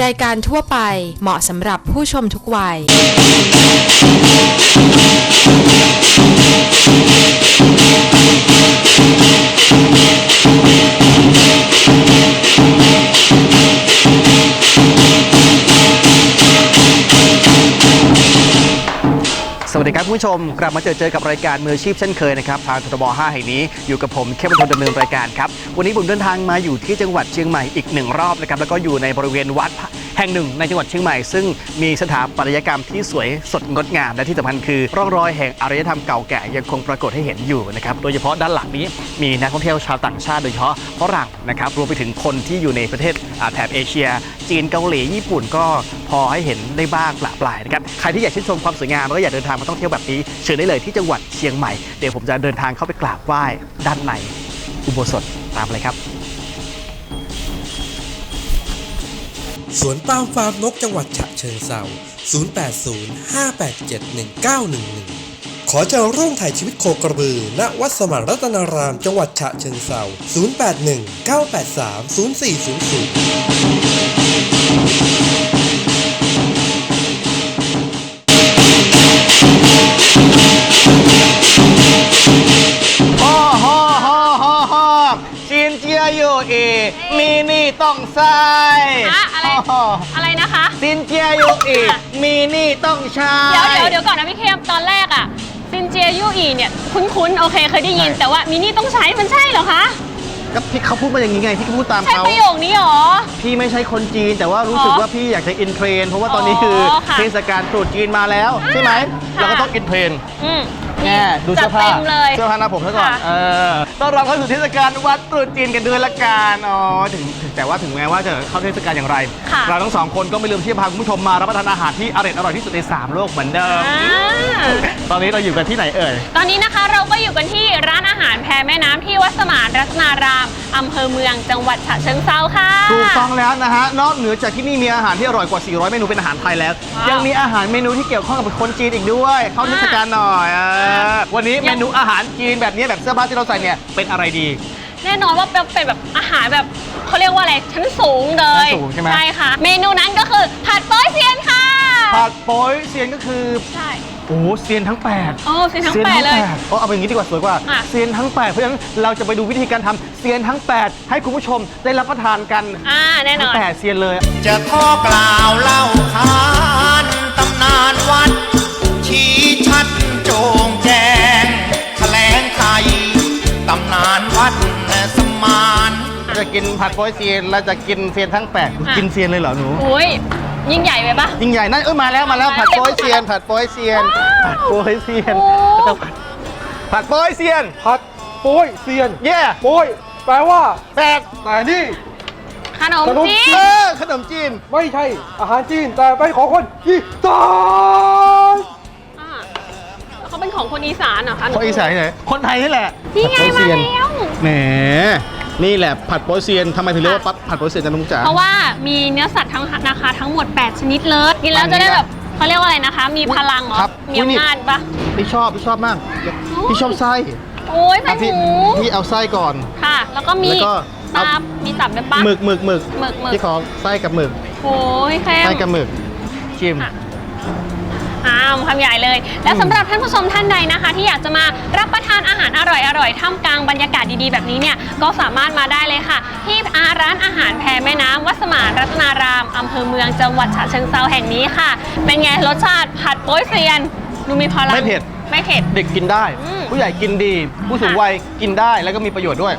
รายการทั่วไปเหมาะสำหรับผู้ชมทุกวัยสวั ดีครับคุณผู้ชมกลับมาเจอเจอกับรายการมืออาชีพเช่นเคยนะครับทางททบ5แห่งนี้อยู่กับผมเข้มพลดำเนินรายการครับวันนี้ผมเดินทางมาอยู่ที่จังหวัดเชียงใหม่อีกหนึ่งรอบนะครับแล้วก็อยู่ในบริเวณวัด แห่งหนึ่งในจังหวัดเชียงใหม่ ซึ่งมีสถาปัตยกรรมที่สวยสดงดงามและที่สำคัญคือ ร่องรอยแห่งอารยธรรมเก่าแก่ยังคงปรากฏให้เห็นอยู่นะครับโดยเฉพาะด้านหลังนี้มีนักท่องเที่ยวชาวต่างชาติโดยเฉพาะฝรั่งนะครับรวมไปถึงคนที่อยู่ในประเทศแถบเอเชีย จีนเกาหลีญี่ปุ่นก็พอให้เห็นได้บ้างปลาปลายนะครับใครที่อยากชื่นชมความสวยงามแล้วก็อยากเดินทางมาท่องเที่ยวแบบนี้เชิญได้เลยที่จังหวัดเชียงใหม่เดี๋ยวผมจะเดินทางเข้าไปกราบไหว้ด้านในอุโบสถตามเลยครับ สวนปาล์มฟาร์มนกจังหวัดฉะเชิงเซา0805871911 ขอเจะร่วมถ่ายชีวิตโคกระบือ ณ วัดสมานรัตนาราม จังหวัดฉะเชิงเซา0819830400ฮ่อฮ่อฮ่อฮ่อฮ่อจีนเจียอยู่อีมีนี่ต้องใส่ อะอะไรอะไรนะคะจีนเจียอยู่อีมีนี่ต้องใช้เดี๋ยวเดี๋ยวเดี๋ยวก่อนนะพี่เข้มตอนแรกอะซินเจียยู่อีเนี่ยคุ้นๆโอเคเคยได้ยินใช่แต่ว่ามินี่ต้องใช้มันใช่เหรอคะก็พี่เขาพูดมาอย่างนี้ไงพี่ก็พูดตามใช่เขาประโยคนี้เหรอ พี่ไม่ใช่คนจีนแต่ว่ารู้สึกอ๋อว่าพี่อยากจะอินเทรนด์เพราะว่าตอนนี้คืออค่ะเทศกาลตรุษจีนมาแล้ว ใช่ไหมค่ะเราก็ต้องอินเทรนด์อืม แน่ดูเสื้อผ้าจัดเต็มเลยเสื้อผ้าหน้าผมซะก่อนค่ะ เออต้อนรับเข้าสู่เทศกาลวัดตรุษจีนกันด้วยละกันอ๋อถึงถึงแต่ว่าถึงแม้ว่าจะเข้าเทศกาลอย่างไร ค่ะ เราทั้งสองคนก็ไม่ลืมที่จะพาคุณผู้ชมมารับประทานอาหารที่อร่อยอร่อยที่สุดในสามโลกเหมือนเดิม อ่าตอนนี้เราอยู่กันที่ไหนเอ่ย ตอนนี้นะคะเราก็อยู่กันที่ร้านอาหารแพแม่น้ำที่วัดสมานรัตนารามอำเภอเมืองจังหวัดฉะเชิงเซาค่ะ ถูกต้องแล้วนะฮะ นอกเหนือจากที่นี่มีอาหารที่อร่อยกว่า 400 เมนูเป็นอาหารไทยแล้ว ว้าวยังมีอาหารเมนูที่เกี่ยวข้องกับคนจีนอีกด้วย เข้าเทศกาลหน่อยเออวันนี้ยังเมนูอาหารจีนแบบนี้แบบเสื้อผ้าที่เราใส่เนี่ยเป็นอะไรดี แน่นอนว่าเป็นเป็นแบบอาหารแบบเขาเรียกว่าอะไรชั้นสูงเลยชั้นสูงใช่ไหม ใช่ค่ะ เมนูนั้นก็คือผัดโป๊ยเซียนค่ะผัดโป๊ยเซียนก็คือใช่โอ้โหเซียนทั้งแปดโอ้เซียนทั้งแปดเลยดโอ้เอาเป็นอย่างนี้ดีกว่าสวยกว่าอะเซียนทั้งแปดเพราะฉะนั้นเราจะไปดูวิธีการทำเซียนทั้งแปดให้คุณผู้ชมได้รับประทานกันอ่าแน่นทั้องน แปดเซียนเลย จะขอกล่าวเล่าขานตำนานวัด ชี้ วัดสมานจะกินผัดโป๊ยเซียนเราจะกินเซียนทั้งแปดอะกินเซียนเลยเหรอหนูโอ้ยยิ่งใหญ่ไปปะยิ่งใหญ่นั่นเออมาแล้วมาแล้วผัดโป๊ยเซียน ผัดโป๊ยเซียนผัดโป๊ยเซียนโอ้ต้องผัดผัดโป๊ยเซียนผัดโป้ยเซียนเย่โป้ยแปลว่าแปดแต่นี่ขนมขนมจีเอนอขนมจีนไม่ใช่อาหารจีนแต่เป็นของคนอีสานอ่าเขาเป็นของคนอีสานเหรอคะคนอีสานที่ไหนคนไทยนี่แหละนี่ไงผัดโป๊ยมาเซียนแล้ว แหมนี่แหละผัดโป๊ยเซียนทำไมถึงเรียกว่าค่ะผัดโป๊ยเซียนจันนุงจ๋า เพราะว่ามีเนื้อสัตว์ทั้งนะคะทั้งหมด 8 ชนิดเลยกินแล้วจะได้แบบเขาเรียกว่าอะไรนะคะ มีพลังเหรอครับมีอำนาจปะ พี่ชอบพี่ชอบมากโอ้ยพี่ชอบไส้โอ้ยใส่อะหพี่มูพี่เอาไส้ก่อน ค่ะ แล้วก็มีแล้วก็เอา ตับมีตับด้วยปะ หมึกหมึกหมึกหมึกหมึก พี่ขอไส้กับหมึกโอ้ยแค่ ไส้กับหมึกชิมค่ะ อ้าวคำใหญ่เลย และสำหรับท่านผู้ชมท่านใดนะคะ ที่อยากจะมารับประทานอาหารอร่อยๆท่ามกลางบรรยากาศดีๆ แบบนี้เนี่ยก็สามารถมาได้เลยค่ะ ที่อาร้านอาหารแพแม่น้ำวัดสมานรัตนารามอำเภอเมืองจังหวัดฉะเชิงเซาแห่งนี้ค่ะ เป็นไงรสชาติผัดโป๊ยเซียนดูมีพลังไม่เผ็ด ไม่เผ็ด เด็กกินได้ อืมผู้ใหญ่กินดี ผู้สูงค่ะวัยกินได้แล้วก็มีประโยชน์ด้วย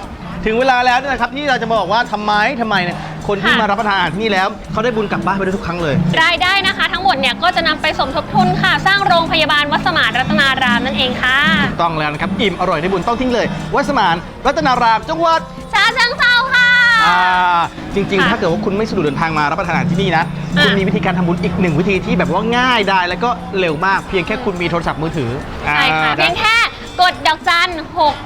ถึงเวลาแล้วเนี่ยนะครับที่เราจะมาบอกว่าทำไมทำไมเนี่ย คนที่ค่ะ มารับประทานอาหารที่นี่แล้วเขาได้บุญกลับบ้านไปด้วยทุกครั้งเลย รายได้นะคะ ทั้งหมดเนี่ยก็จะนำไปสมทบทุนค่ะ สร้างโรงพยาบาลวัดสมานรัตนารามนั่นเองค่ะต้องแล้วนะครับ อิ่มอร่อยได้บุญต้องทิ้งเลยวัดสมานรัตนารามจังหวัด ชาเชิงเซาค่ะ อ่าจริงๆ ค่ะถ้าเกิดว่าคุณไม่สะดวกเดินทางมารับประทานอาหารที่นี่นะ อะ คุณมีวิธีการทำบุญอีกหนึ่งวิธีที่แบบว่าง่ายได้แล้วก็เร็วมากเพียงแค่คุณมีโทรศัพท์มือถือใช่ค่ะ อ่าเพียงแค่ กดดอกจัน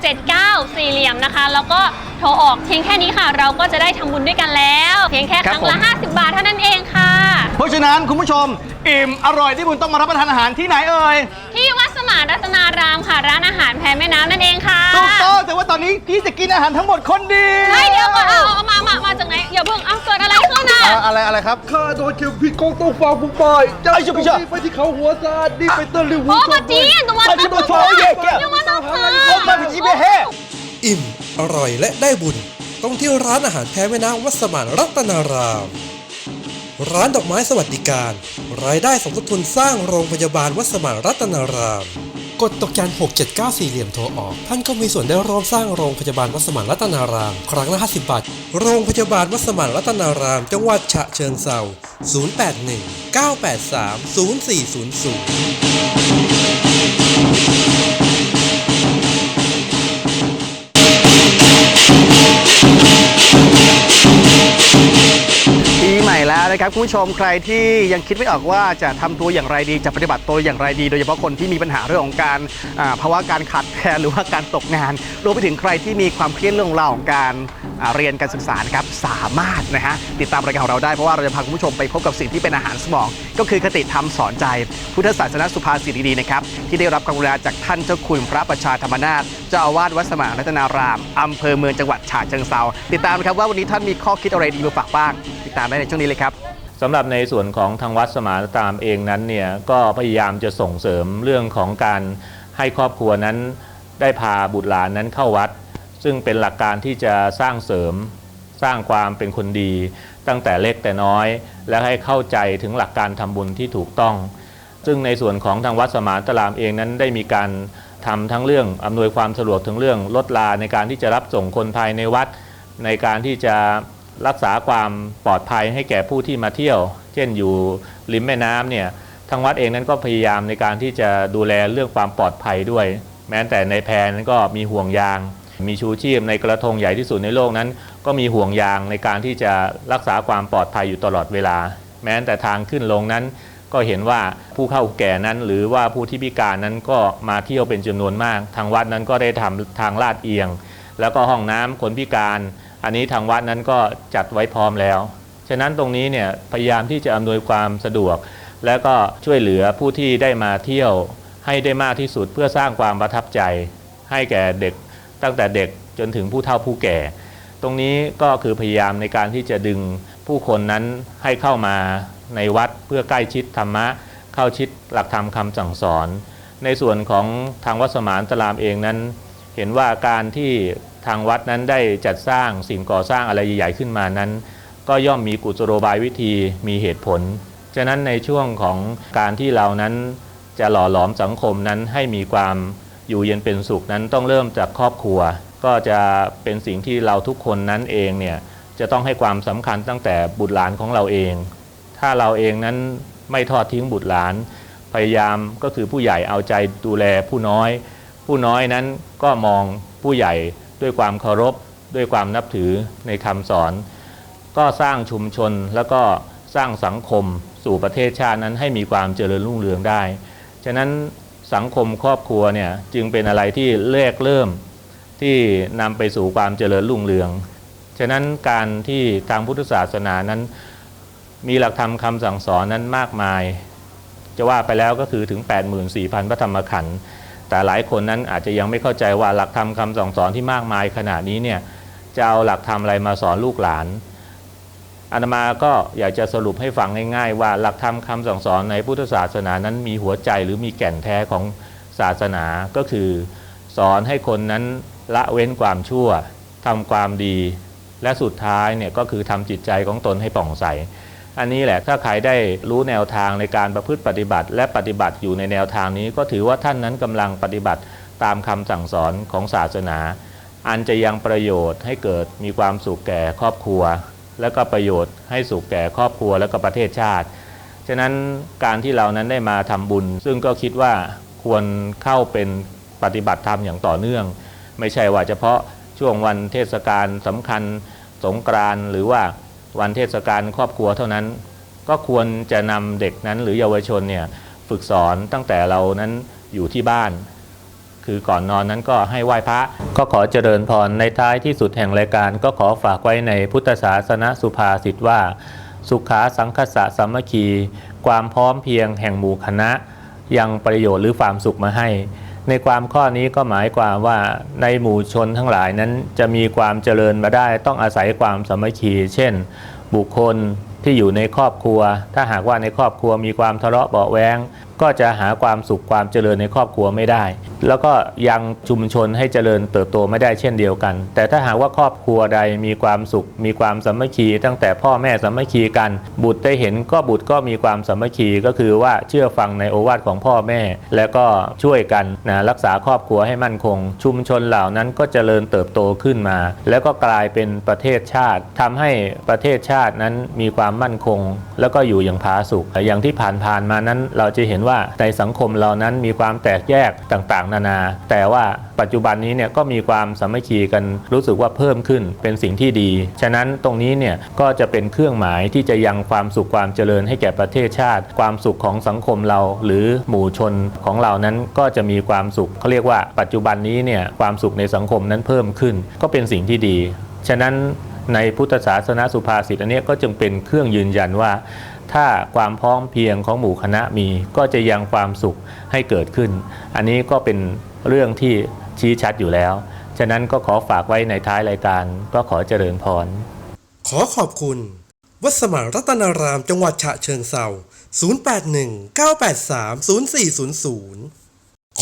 679 สี่เหลี่ยมนะคะ แล้วก็โทรออกเพียงแค่นี้ค่ะ เราก็จะได้ทำบุญด้วยกันแล้ว เพียงแค่ครั้งละ 50 บาทเท่านั้นเองค่ะ เพราะฉะนั้นคุณผู้ชม อิ่มอร่อยได้บุญต้องมารับประทานอาหารที่ไหนเอ่ย ที่วัดสมานรัตนารามค่ะ ร้านอาหารแพแม่น้ำนั่นเองค่ะถูกต้องแต่ว่าตอนนี้พี่จะกินอาหารทั้งหมดคนเดียว เฮ้ยเดี๋ยวก่อนเอาเอามามามาจากไหน อย่าเพิ่งเอาเกิดอะไรขึ้นอะ อะอะไรอะไรครับ ข้าโดนเข็มผิดกองต้องฟังผู้ป่ายจะไอ้เจ้าพี่เจ้าไปที่เขาหัวซาดนี่ไปเตะลิวโอ้มาจีนตัวไอ้ที่ตัวโชว์เย่แก้วยังมาต้องหาเอาไปพี่จีไปเฮ่อิ่ม อร่อยและได้บุญต้องที่ร้านอาหารแพ้แม่น้ำวัดสมานรัตนาราม ร้านดอกไม้สวัสดิการ รายได้สมทบทุนสร้างโรงพยาบาลวัดสมานรัตนาราม กดตกจัน679สี่เหลี่ยมโทรออก ท่านก็มีส่วนได้ร่วมสร้างโรงพยาบาลวัดสมานรัตนาราม ครั้งละ50บาท โรงพยาบาลวัดสมานรัตนาราม จังหวัดฉะเชิงเทรา081 983 0400 ครับคุณผู้ชมใครที่ยังคิดไม่ออกว่าจะทำตัวอย่างไรดีจะปฏิบัติตัวอย่างไรดี โดยเฉพาะคนที่มีปัญหาเรื่องของการภาวะการขาดแคลนหรือว่าการตกงานรวมไปถึงใครที่มีความเครียดเรื่องราวของการเรียนการศึกษาครับสามารถนะฮะติดตามรายการของเราได้เพราะว่าเราจะพาคุณผู้ชมไปพบกับสิ่งที่เป็นอาหารสมอง ก็คือคติธรรมสอนใจ พุทธศาสนสุภาษิตดีๆนะครับที่ได้รับการกรุณาจากท่านเจ้าคุณพระประชาธรรมนาถเจ้าอาวาสวัดสมานรัตนารามอำเภอเมืองจังหวัดฉะเชิงเทราติดตามนะครับว่าวันนี้ท่านมีข้อคิดอะไรดีมาฝากบ้าง ติดตามได้ในช่วงนี้เลยครับ สำหรับในส่วนของทางวัดสมานตามเองนั้นเนี่ยก็พยายามจะส่งเสริมเรื่องของการให้ครอบครัวนั้น ได้พาบุตรหลานนั้นเข้าวัด ซึ่งเป็นหลักการที่จะสร้างเสริมสร้างความเป็นคนดี ตั้งแต่เล็กแต่น้อย และให้เข้าใจถึงหลักการทำบุญที่ถูกต้อง ซึ่งในส่วนของทางวัดสมานตรามเองนั้นได้มีการทำทั้งเรื่องอำนวยความสะดวกถึงเรื่องลดลาในการที่จะรับส่งคนภายในวัด ในการที่จะ รักษาความปลอดภัยให้แก่ผู้ที่มาเที่ยว เช่นอยู่ริมแม่น้ำเนี่ยทางวัดเองนั้นก็พยายามในการที่จะดูแลเรื่องความปลอดภัยด้วย แม้แต่ในแพนั้นก็มีห่วงยาง มีชูชีพในกระทงใหญ่ที่สุดในโลกนั้น ก็มีห่วงยางในการที่จะรักษาความปลอดภัยอยู่ตลอดเวลา แม้แต่ทางขึ้นลงนั้น ก็เห็นว่าผู้เข้าแก่นั้น หรือว่าผู้ที่พิการนั้นก็มาเที่ยวเป็นจำนวนมาก ทางวัดนั้นก็ได้ทำทางลาดเอียง แล้วก็ห้องน้ำคนพิการ อันนี้ทางวัดนั้นก็จัดไว้พร้อมแล้ว ฉะนั้นตรงนี้เนี่ยพยายามที่จะอำนวยความสะดวก แล้วก็ช่วยเหลือผู้ที่ได้มาเที่ยวให้ได้มากที่สุดเพื่อสร้างความประทับใจ ให้แก่เด็กตั้งแต่เด็กจนถึงผู้เฒ่าผู้แก่ ตรงนี้ก็คือพยายามในการที่จะดึงผู้คนนั้นให้เข้ามาในวัดเพื่อใกล้ชิดธรรมะ เข้าชิดหลักธรรมคำสั่งสอน ในส่วนของทางวัดสมานตรามเองนั้น เห็นว่าการที่ ทางวัดนั้นได้จัดสร้างสิ่งก่อสร้างอะไรใหญ่ๆขึ้นมานั้น ก็ย่อมมีกุศโลบายวิธีมีเหตุผล ฉะนั้นในช่วงของการที่เรานั้นจะหล่อหลอมสังคมนั้นให้มีความอยู่เย็นเป็นสุขนั้นต้องเริ่มจากครอบครัว ก็จะเป็นสิ่งที่เราทุกคนนั้นเองเนี่ยจะต้องให้ความสำคัญตั้งแต่บุตรหลานของเราเอง ถ้าเราเองนั้นไม่ทอดทิ้งบุตรหลาน พยายามก็คือผู้ใหญ่เอาใจดูแลผู้น้อย ผู้น้อยนั้นก็มองผู้ใหญ่ ด้วยความเคารพ ด้วยความนับถือในคำสอน ก็สร้างชุมชนแล้วก็สร้างสังคมสู่ประเทศชาตินั้นให้มีความเจริญรุ่งเรืองได้ ฉะนั้นสังคมครอบครัวเนี่ยจึงเป็นอะไรที่แรกเริ่มที่นำไปสู่ความเจริญรุ่งเรือง ฉะนั้นการที่ทางพุทธศาสนานั้น มีหลักธรรมคำสั่งสอนนั้นมากมาย จะว่าไปแล้วก็คือถึง 84,000 พระธรรมขันธ์ แต่หลายคนนั้นอาจจะยังไม่เข้าใจว่าหลักธรรมคำสั่งสอนที่มากมายขนาดนี้เนี่ยจะเอาหลักธรรมอะไรมาสอนลูกหลานอาตมาก็อยากจะสรุปให้ฟังง่ายๆ ว่าหลักธรรมคำสั่งสอนในพุทธศาสนานั้นมีหัวใจหรือมีแก่นแท้ของศาสนาก็คือ สอนให้คนนั้นละเว้นความชั่วทำความดี และสุดท้ายเนี่ยก็คือทำจิตใจของตนให้ป่องใส อันนี้แหละถ้าใครได้รู้แนวทางในการประพฤติปฏิบัติ และปฏิบัติอยู่ในแนวทางนี้ ก็ถือว่าท่านนั้นกำลังปฏิบัติตามคำสั่งสอนของศาสนา อันจะยังประโยชน์ให้เกิดมีความสุขแก่ครอบครัว และก็ประโยชน์ให้สุขแก่ครอบครัวและก็ประเทศชาติ ฉะนั้นการที่เรานั้นได้มาทำบุญ ซึ่งก็คิดว่าควรเข้าเป็นปฏิบัติธรรมอย่างต่อเนื่อง ไม่ใช่ว่าเฉพาะช่วงวันเทศกาลสำคัญสงกรานต์หรือว่า วันเทศกาลครอบครัวเท่านั้น ก็ควรจะนำเด็กนั้นหรือเยาวชนเนี่ยฝึกสอนตั้งแต่เรานั้นอยู่ที่บ้าน คือก่อนนอนนั้นก็ให้ไหว้พระก็ขอเจริญพรในท้ายที่สุดแห่งรายการ ก็ขอฝากไว้ในพุทธศาสนสุภาษิตว่า สุขาสังคสะสามัคคี ความพร้อมเพียงแห่งหมู่คณะ ยังประโยชน์หรือความสุขมาให้ ในความข้อนี้ก็หมายความว่าในหมู่ชนทั้งหลายนั้นจะมีความเจริญมาได้ ต้องอาศัยความสามัคคี เช่น บุคคลที่อยู่ในครอบครัว ถ้าหากว่าในครอบครัวมีความทะเลาะเบาแวง ก็จะหาความสุขความเจริญในครอบครัวไม่ได้ แล้วก็ยังชุมชนให้เจริญเติบโตไม่ได้เช่นเดียวกัน แต่ถ้าหากว่าครอบครัวใดมีความสุข มีความสามัคคี ตั้งแต่พ่อแม่สามัคคีกัน บุตรได้เห็นก็บุตรก็มีความสามัคคีก็คือว่าเชื่อฟังในโอวาทของพ่อแม่ แล้วก็ช่วยกันนะรักษาครอบครัวให้มั่นคง ชุมชนเหล่านั้นก็เจริญเติบโตขึ้นมา แล้วก็กลายเป็นประเทศชาติทำให้ประเทศชาตินั้นมีความมั่นคง แล้วก็อยู่อย่างผาสุกอย่างที่ผ่านๆมานั้นเราจะเห็นว่าในสังคมเรานั้นมีความแตกแยกต่างๆ นานา แต่ว่าปัจจุบันนี้เนี่ยก็มีความสามัคคีกันรู้สึกว่าเพิ่มขึ้นเป็นสิ่งที่ดี ฉะนั้นตรงนี้เนี่ยก็จะเป็นเครื่องหมายที่จะยังความสุขความเจริญให้แก่ประเทศชาติ ความสุขของสังคมเรา หรือหมู่ชนของเรานั้นก็จะมีความสุขเขาเรียกว่าปัจจุบันนี้เนี่ยความสุขในสังคมนั้นเพิ่มขึ้น ก็เป็นสิ่งที่ดี ฉะนั้นในพุทธศาสนาสุภาษิตอันเนี้ยก็จึงเป็นเครื่องยืนยันว่า ถ้าความพร้อมเพียงของหมู่คณะมีก็จะยังความสุขให้เกิดขึ้น อันนี้ก็เป็นเรื่องที่ชี้ชัดอยู่แล้ว ฉะนั้นก็ขอฝากไว้ในท้ายรายการก็ขอเจริญพร ขอขอบคุณ วัดสมานรัตนารามจังหวัดฉะเชิงเซา0819830400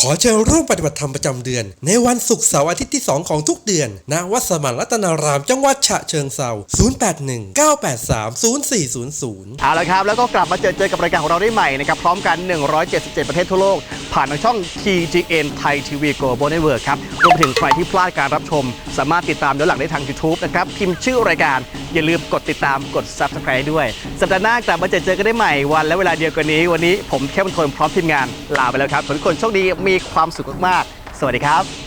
ขอเชิญร่วมปฏิบัติธรรมประจำเดือน ในวันศุกร์เสาร์อาทิตย์ที่ 2 ของทุกเดือน ณ วัดสมานรัตนาราม จังหวัดฉะเชิงเซา0819830400 เอาละครับ แล้วก็กลับมาเจอเจอกับรายการของเราได้ใหม่นะครับ พร้อมกัน 177 ประเทศทั่วโลก ผ่านทางช่อง TGN Thai TV Global Network ครับ รวมถึงใครที่พลาดการรับชม สามารถติดตามย้อนหลังได้ทาง YouTube นะครับ พิมพ์ชื่อรายการ อย่าลืมกดติดตาม กด Subscribe ด้วย สัปดาห์หน้ากลับมาเจอเจอกันได้ใหม่ วันและเวลาเดียวกันนี้ วันนี้ผมแค่บรรทนพร้อมทีมงานลาไปแล้วครับทุกคนโชคดีมีความสุขมากๆ สวัสดีครับ